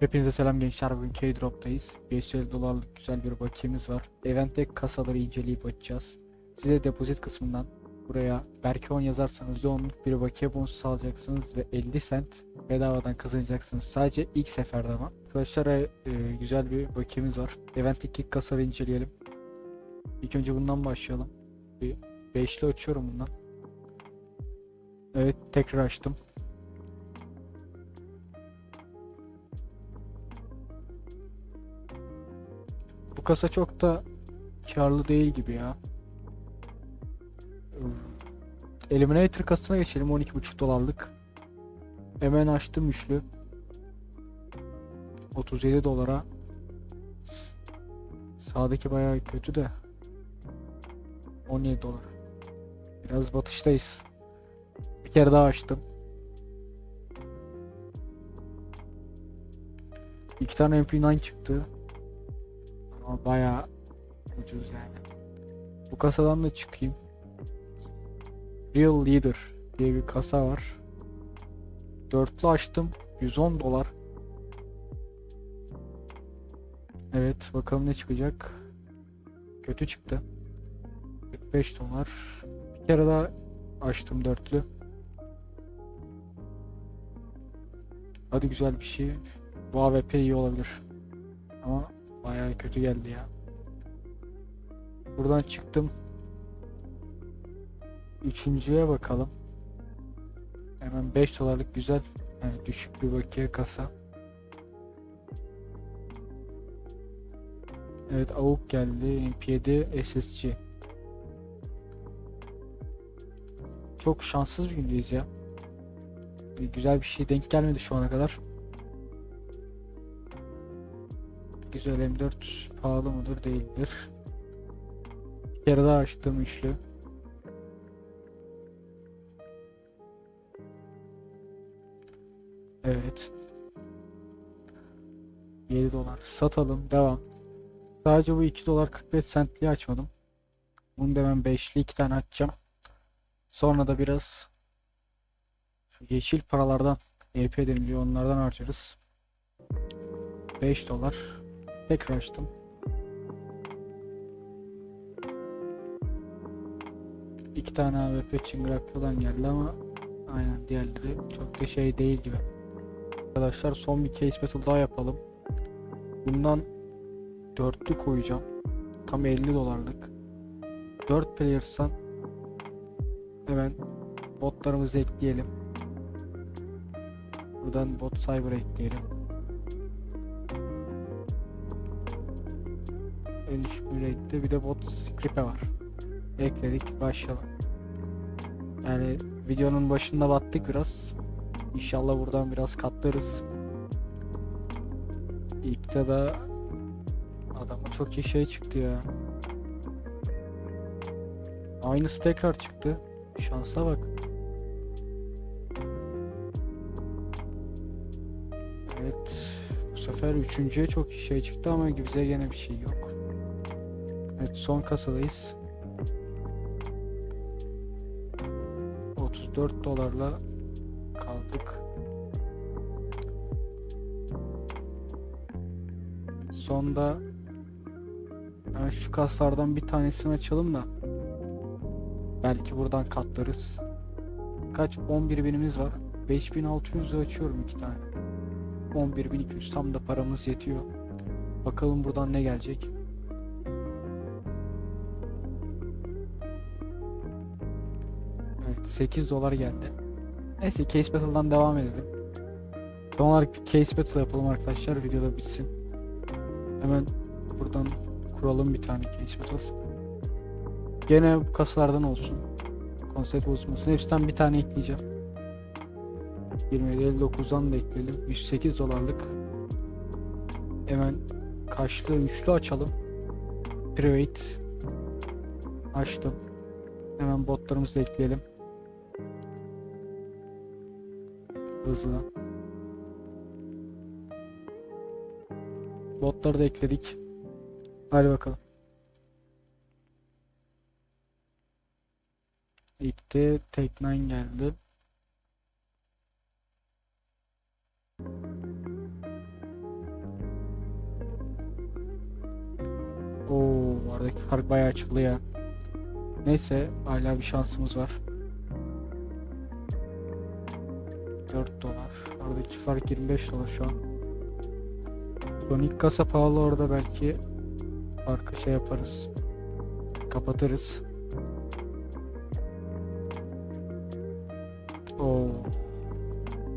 Hepinize selam gençler. Bugün K-Drop'tayız. 550 dolarlık güzel bir bakiyemiz var. Eventte kasaları inceleyip açacağız. Size depozit kısmından buraya belki 10 yazarsanız yoğunluk bir bakiye bonusu alacaksınız ve 50 cent bedavadan kazanacaksınız. Sadece ilk seferde ama. Arkadaşlar e, güzel bir bakiyemiz var. Eventteki kasaları inceleyelim. İlk önce bundan başlayalım. Bir 5'li açıyorum bundan. Evet tekrar açtım. Bu kasa çok da karlı değil gibi ya. Eliminator kasasına geçelim 12.5 dolarlık. Hemen açtım üçlü. 37 dolara. Sağdaki bayağı kötü de. 17 dolar. Biraz batıştayız. Bir kere daha açtım. İki tane MP9 çıktı. Ama bayağı ucuz yani. Bu kasadan da çıkayım. Real Leader diye bir kasa var. Dörtlü açtım. 110 dolar. Evet bakalım ne çıkacak. Kötü çıktı. 45 dolar. Bir kere daha açtım dörtlü. Hadi güzel bir şey. Bu AWP iyi olabilir. Ama bayağı kötü geldi ya. Buradan çıktım. Üçüncüye bakalım. Hemen 5 dolarlık güzel yani düşük bir bakiye kasa. Evet AUK geldi. MP7 SSG. Çok şanssız bir gündeyiz ya. Güzel bir şey denk gelmedi şu ana kadar. Güzel M4 pahalı mıdır değildir. Bir kere daha açtım üçlü. Evet. 7 dolar. Satalım. Devam. Sadece bu 2 dolar 45 centliği açmadım. Bunu da ben 5'li 2 tane açacağım. Sonra da biraz yeşil paralardan EP deniliyor. Onlardan harcarız. 5 dolar. Tekrar açtım. İki tane AWP çıngıraklıdan geldi ama aynen diğerleri çok da şey değil gibi. Arkadaşlar son bir case battle daha yapalım. Bundan dörtlü koyacağım. Tam 50 dolarlık. 4 players'tan hemen botlarımızı ekleyelim. Buradan bot cyber ekleyelim. En düşük bir de bot script'e var. Ekledik başlayalım. Yani videonun başında battık biraz. İnşallah buradan biraz katlarız. İlkte de adama çok iyi şey çıktı ya. Aynısı tekrar çıktı. Şansa bak. Evet. Bu sefer üçüncüye çok şey çıktı ama bize gene bir şey yok. Evet son kasadayız. 34 dolarla kaldık. Sonda ben şu kaslardan bir tanesini açalım da belki buradan katlarız. Kaç? 11 binimiz var. 5600'ü açıyorum iki tane. 11200 tam da paramız yetiyor. Bakalım buradan ne gelecek. 8 dolar geldi. Neyse case battle'dan devam edelim. Son olarak bir case battle yapalım arkadaşlar videoda bitsin. Hemen buradan kuralım bir tane case battle. Gene bu kasalardan olsun. Konsept bozulmasın. Hepsinden bir tane ekleyeceğim. 27.59'dan da ekleyelim. 108 dolarlık. Hemen kaçlı üçlü açalım. Private açtım. Hemen botlarımızı ekleyelim. hızlı. Botları da ekledik. Hadi bakalım. İkti. Teknen geldi. Oo, aradaki fark bayağı açıldı ya. Neyse hala bir şansımız var. 4 dolar. Aradaki fark 25 dolar şu an. Son ilk kasa pahalı orada belki farkı şey yaparız. Kapatırız. Oo.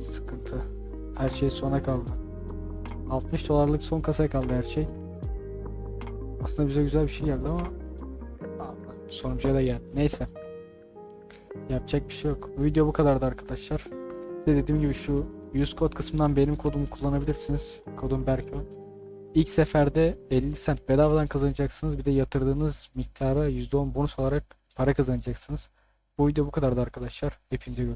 Sıkıntı. Her şey sona kaldı. 60 dolarlık son kasa kaldı her şey. Aslında bize güzel bir şey geldi ama sonuca da geldi. Neyse. Yapacak bir şey yok. Video bu kadardı arkadaşlar. Size dediğim gibi şu use kod kısmından benim kodumu kullanabilirsiniz. Kodum Berkon. İlk seferde 50 cent bedavadan kazanacaksınız. Bir de yatırdığınız miktara %10 bonus olarak para kazanacaksınız. Bu video bu kadardı arkadaşlar. Hepinize görüşürüz.